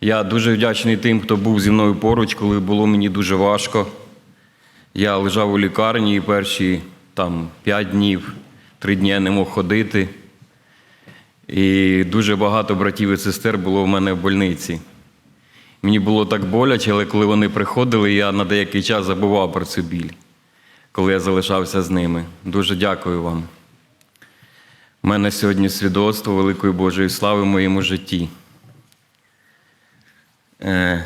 Я дуже вдячний тим, хто був зі мною поруч, коли було мені дуже важко. Я лежав у лікарні і перші там 5 днів, 3 дні не мог ходити. І дуже багато братів і сестер було в мене в больниці. Мені було так боляче, але коли вони приходили, я на деякий час забував про цю біль, коли я залишався з ними. Дуже дякую вам. У мене сьогодні свідоцтво великої Божої слави в моєму житті. Е,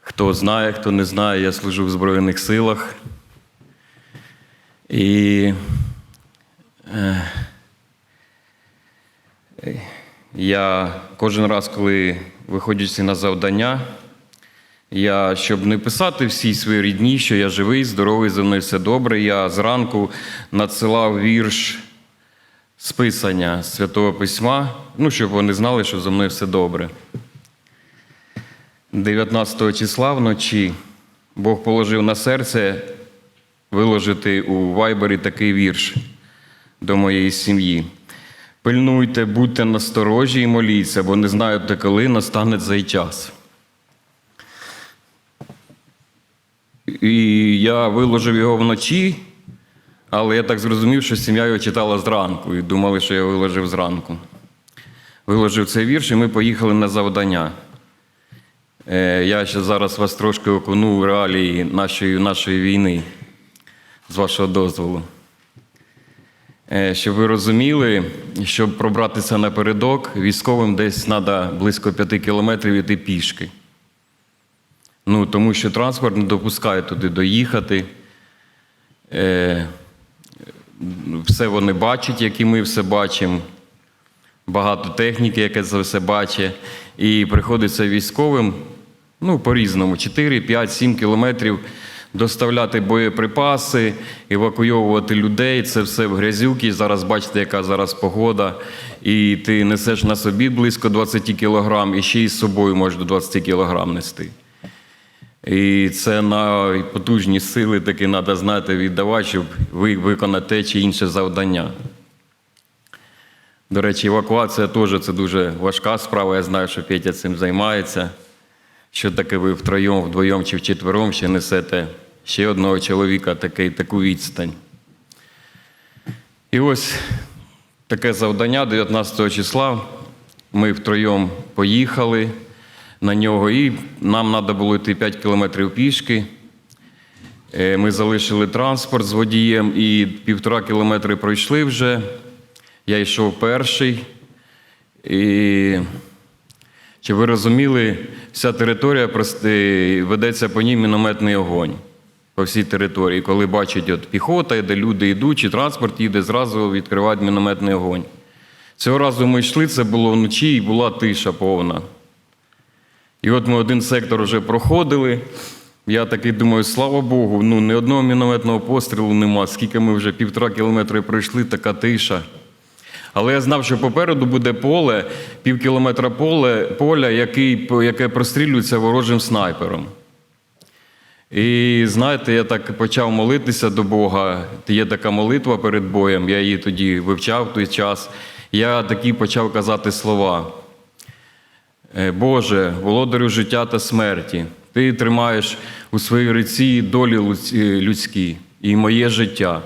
Хто знає, хто не знає, я служу в Збройних силах. І е, я кожен раз, коли виходячи на завдання, я, щоб не писати всій своїй рідні, що я живий, здоровий, зі мною все добре, я зранку надсилав вірш з писання Святого Письма, ну, щоб вони знали, що зі мною все добре. 19 числа вночі Бог положив на серце виложити у вайбері такий вірш до моєї сім'ї. Пильнуйте, будьте насторожі і моліться, бо не знаєте, коли настане цей час. І я виложив його вночі, але я так зрозумів, що сім'я його читала зранку і думали, що я виложив зранку. Виложив цей вірш, і ми поїхали на завдання. Е, Я ще зараз вас трошки окуну в реалії нашої, нашої війни, з вашого дозволу. Е, Щоб ви розуміли, щоб пробратися напередок, військовим десь треба близько 5 кілометрів йти пішки. Ну, тому що транспорт не допускає туди доїхати. Все вони бачать, як і ми все бачимо. Багато техніки, яке це все бачить. І приходиться військовим ну, по-різному, 4, 5, 7 кілометрів доставляти боєприпаси, евакуйовувати людей. Це все в грязюки. Зараз бачите, яка зараз погода. І ти несеш на собі близько 20 кілограм, і ще й з собою можеш до 20 кілограм нести. І це на потужні сили таки треба знати віддавати, щоб ви виконати те чи інше завдання. До речі, евакуація теж це дуже важка справа. Я знаю, що Петя цим займається. Що таке ви втроєм, вдвоєм чи вчетвером ще несете ще одного чоловіка такий, таку відстань. І ось таке завдання 19 числа. Ми втроєм поїхали на нього, і нам треба було йти 5 кілометрів пішки. Е, Ми залишили транспорт з водієм і півтора кілометри пройшли вже. Я йшов перший. І щоб ви розуміли, вся територія прости, ведеться по ній мінометний огонь по всій території. Коли бачать от піхота, де люди йдуть, чи транспорт їде, зразу відкривають мінометний огонь. Цього разу ми йшли, це було вночі і була тиша повна. І от ми один сектор вже проходили. Я такий думаю, слава Богу, ну ні одного мінометного пострілу нема. Скільки ми вже півтора кілометри пройшли, така тиша. Але я знав, що попереду буде поле, пів кілометра поле, поля, який, яке прострілюється ворожим снайпером. І знаєте, я так почав молитися до Бога. Є така молитва перед боєм, я її тоді вивчав в той час. Я такі почав казати слова. Е, Боже, володарю життя та смерті, Ти тримаєш у своїй руці долі людські і моє життя.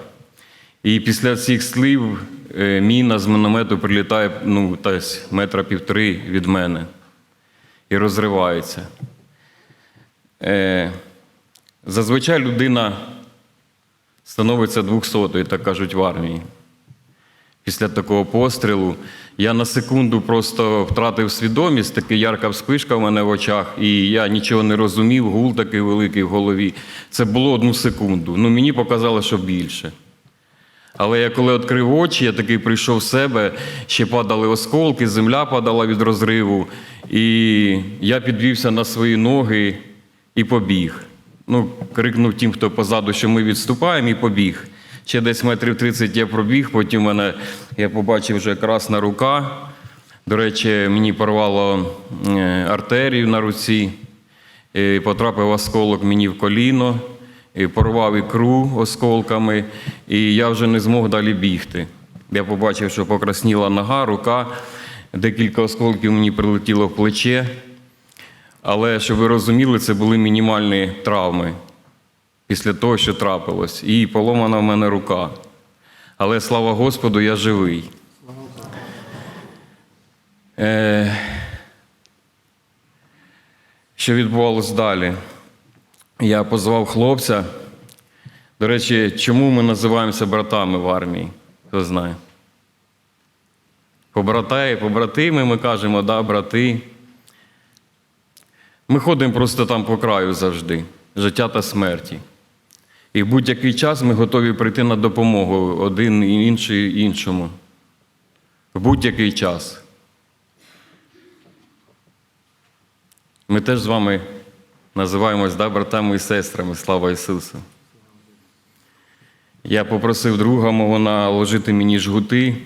І після цих слів е, міна з міномету прилітає ну, десь метра півтори від мене і розривається. Е, Зазвичай людина становиться двохсотою, так кажуть в армії. Після такого пострілу я на секунду просто втратив свідомість, така ярка вспишка в мене в очах, і я нічого не розумів, гул такий великий в голові. Це було одну секунду. Ну, мені показало, що більше. Але я коли відкрив очі, я такий прийшов в себе, ще падали осколки, земля падала від розриву. І я підвівся на свої ноги і побіг. Ну, крикнув тим, хто позаду, що ми відступаємо, і побіг. Ще десь метрів 30 я пробіг, потім мене, я побачив вже красна рука. До речі, мені порвало е, артерію на руці, і потрапив осколок мені в коліно, і порвав ікру осколками, і я вже не змог далі бігти. Я побачив, що покрасніла нога, рука. Декілька осколків мені прилетіло в плече. Але щоб ви розуміли, це були мінімальні травми після того, що трапилось. І поломана в мене рука. Але слава Господу, я живий. Е, що відбувалось далі? Я позвав хлопця. До речі, чому ми називаємося братами в армії? Хто знає? Побратаї, побратими, ми кажемо, да, брати. Ми ходимо просто там по краю завжди, життя та смерті. І в будь-який час ми готові прийти на допомогу один і інший іншому. В будь-який час. Ми теж з вами називаємось да, братами і сестрами, слава Ісусу. Я попросив друга мого наложити мені жгути.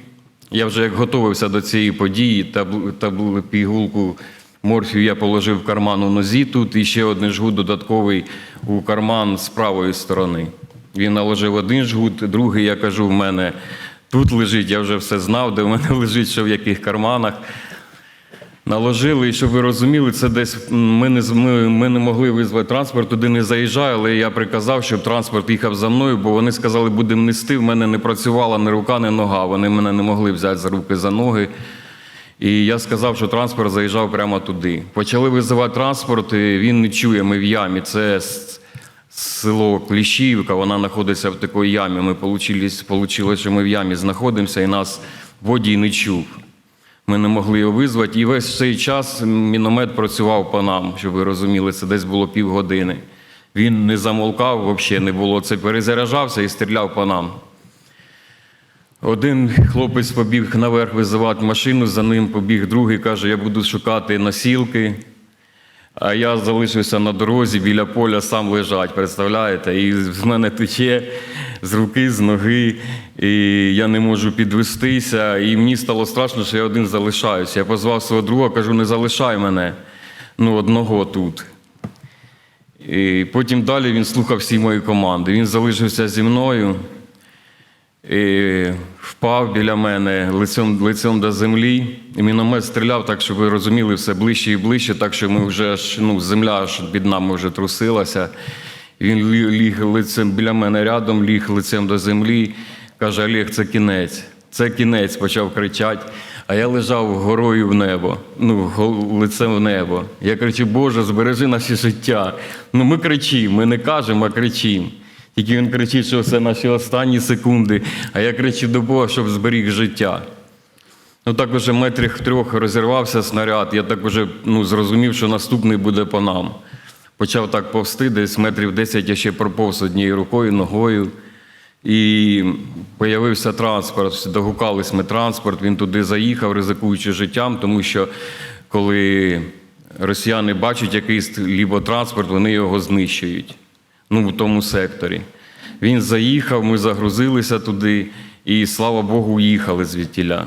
Я вже як готувався до цієї події, табл- табл- пігулку морфію я положив в карман у нозі тут і ще один жгут додатковий у карман з правої сторони. Він наложив один жгут, другий, я кажу, в мене тут лежить, я вже все знав, де в мене лежить, що в яких карманах. Наложили, і щоб ви розуміли, це десь ми не, ми, ми не могли визвати транспорт, туди не заїжджає, але я приказав, щоб транспорт їхав за мною, бо вони сказали, будемо нести. В мене не працювала ні рука, ні нога. Вони мене не могли взяти за руки за ноги. І я сказав, що транспорт заїжджав прямо туди. Почали визивати транспорт, і він не чує, ми в ямі. Це село Кліщівка, вона знаходиться в такій ямі. Ми вийшло, що ми в ямі знаходимося, і нас водій не чув. Ми не могли його визвати. І весь цей час міномет працював по нам, щоб ви розуміли, це десь було півгодини. Він не замолкав, взагалі не було. Це перезаряджався і стріляв по нам. Один хлопець побіг наверх визивати машину, за ним побіг другий, каже, я буду шукати носілки. А я залишився на дорозі біля поля, сам лежать, представляєте? І з мене тече з руки, з ноги, і я не можу підвестися. І мені стало страшно, що я один залишаюся. Я позвав свого друга, кажу, не залишай мене ну, одного тут. І потім далі він слухав всі мої команди. Він залишився зі мною і впав біля мене лицем, лицем до землі. І міномет стріляв так, щоб ви розуміли, все ближче і ближче, так що ми вже аж, ну, земля аж під нами вже трусилася. Він ліг лицем біля мене рядом, ліг лицем до землі. Каже, Олег, це кінець. Це кінець, почав кричати. А я лежав горою в небо, ну, лицем в небо. Я кричу, Боже, збережи наше життя. Ну, ми кричимо, ми не кажемо, а кричимо. Тільки він кричить, що це наші останні секунди, а я кричу до Бога, щоб зберіг життя. Ну, так уже метрів трьох розірвався снаряд, я так уже ну, зрозумів, що наступний буде по нам. Почав так повсти, десь метрів 10 я ще проповз однією рукою, ногою. І появився транспорт. Догукались ми транспорт, він туди заїхав, ризикуючи життям, тому що коли росіяни бачать якийсь лібо транспорт, вони його знищують. Ну, в тому секторі. Він заїхав, ми загрузилися туди, і слава Богу, їхали звідтіля.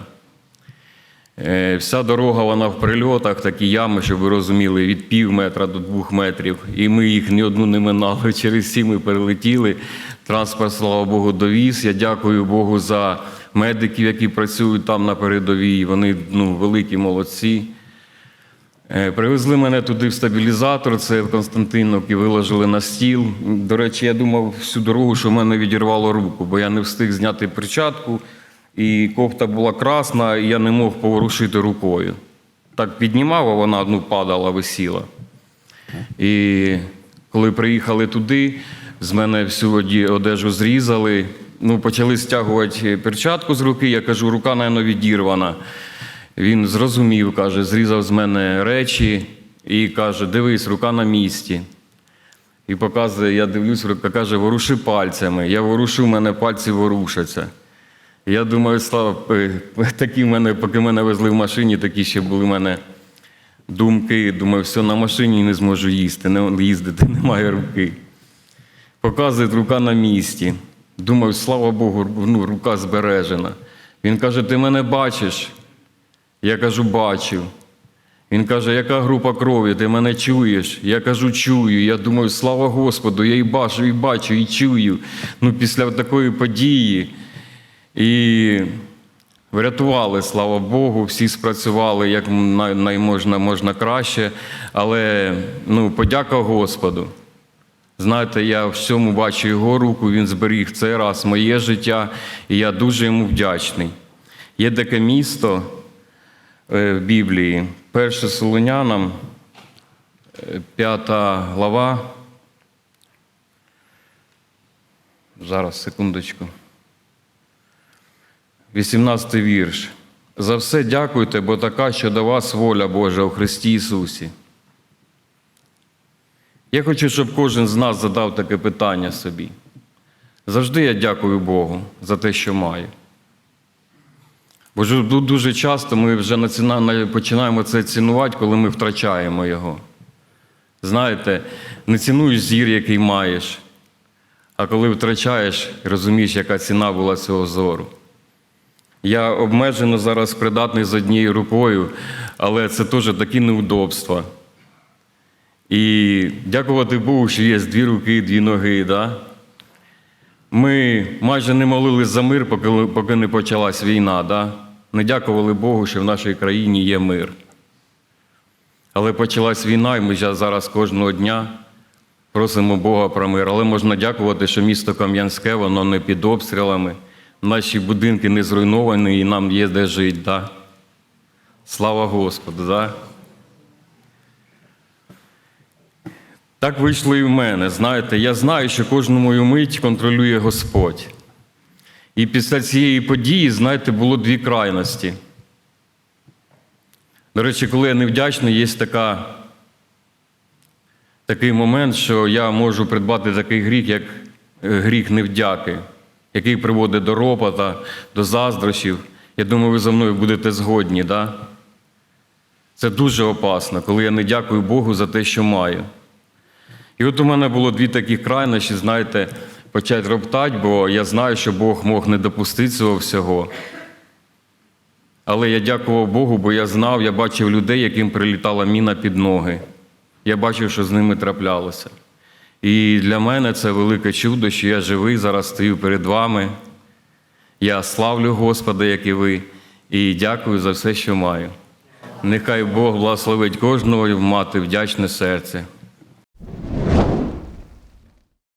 Е, Вся дорога вона в прильотах, такі ями, щоб ви розуміли, від пів метра до двох метрів. І ми їх ні одну не минали. Через всі ми перелетіли. Транспорт, слава Богу, довіз. Я дякую Богу за медиків, які працюють там на передовій. Вони ну, великі молодці. Е, Привезли мене туди в стабілізатор, це в Константиновці, виложили на стіл. До речі, я думав всю дорогу, що в мене відірвало руку, бо я не встиг зняти перчатку, і кофта була красна, і я не мог поворушити рукою. Так піднімав, а вона ну, падала, висіла. І коли приїхали туди, з мене всю одежу зрізали. Ну, почали стягувати перчатку з руки. Я кажу, рука, напевно, відірвана. Він зрозумів, каже, зрізав з мене речі і каже: дивись, рука на місці. І показує, я дивлюсь, рука каже, воруши пальцями. Я ворушу, в мене пальці ворушаться. Я думаю, слава, е, такі в мене, поки мене везли в машині, такі ще були в мене думки. Думаю, все, на машині не зможу їсти, не їздити, немає руки. Показує рука на місці. Думаю, слава Богу, ну, рука збережена. Він каже: ти мене бачиш? Я кажу, бачив. Він каже, яка група крові, ти мене чуєш? Я кажу, чую. Я думаю, слава Господу, я і бачу, і бачу, і чую. Ну, після такої події. І Врятували, слава Богу, всі спрацювали як най- найможна можна краще, але ну, подяка Господу. Знаєте, я в всьому бачу його руку, він зберіг цей раз моє життя, і я дуже йому вдячний. Є таке місто в Біблії, перше Солонянам, е, п'ята глава. Зараз, секундочку. 18 вірш. За все дякуйте, бо така, що до вас воля Божа у Христі Ісусі. Я хочу, щоб кожен з нас задав таке питання собі. Завжди я дякую Богу за те, що маю. Бо дуже часто ми вже починаємо це цінувати, коли ми втрачаємо його. Знаєте, не цінуєш зір, який маєш, а коли втрачаєш, розумієш, яка ціна була цього зору. Я обмежено зараз придатний з однією рукою, але це теж такі неудобства. І дякувати Богу, що є дві руки, дві ноги. Да? Ми майже не молились за мир, поки, не почалась війна. Да? Не дякували Богу, що в нашій країні є мир. Але почалась війна, і ми зараз кожного дня просимо Бога про мир. Але можна дякувати, що місто Кам'янське, воно не під обстрілами, наші будинки не зруйновані і нам є де жити. Да? Слава Господу! Да? Так вийшло і в мене. Знаєте, я знаю, що кожну мою мить контролює Господь. І після цієї події, знаєте, було дві крайності. До речі, коли я невдячний, є така, такий момент, що я можу придбати такий гріх, як е, гріх невдяки, який приводить до ропота, до заздрощів. Я думаю, ви за мною будете згодні. Да? Це дуже опасно, коли я не дякую Богу за те, що маю. І от у мене було дві такі крайнощі, знаєте, почати роптати, бо я знаю, що Бог мог не допустити цього всього. Але я дякував Богу, бо я знав, я бачив людей, яким прилітала міна під ноги. Я бачив, що з ними траплялося. І для мене це велике чудо, що я живий, зараз стою перед вами. Я славлю Господа, як і ви, і дякую за все, що маю. Нехай Бог благословить кожного мати вдячне серце.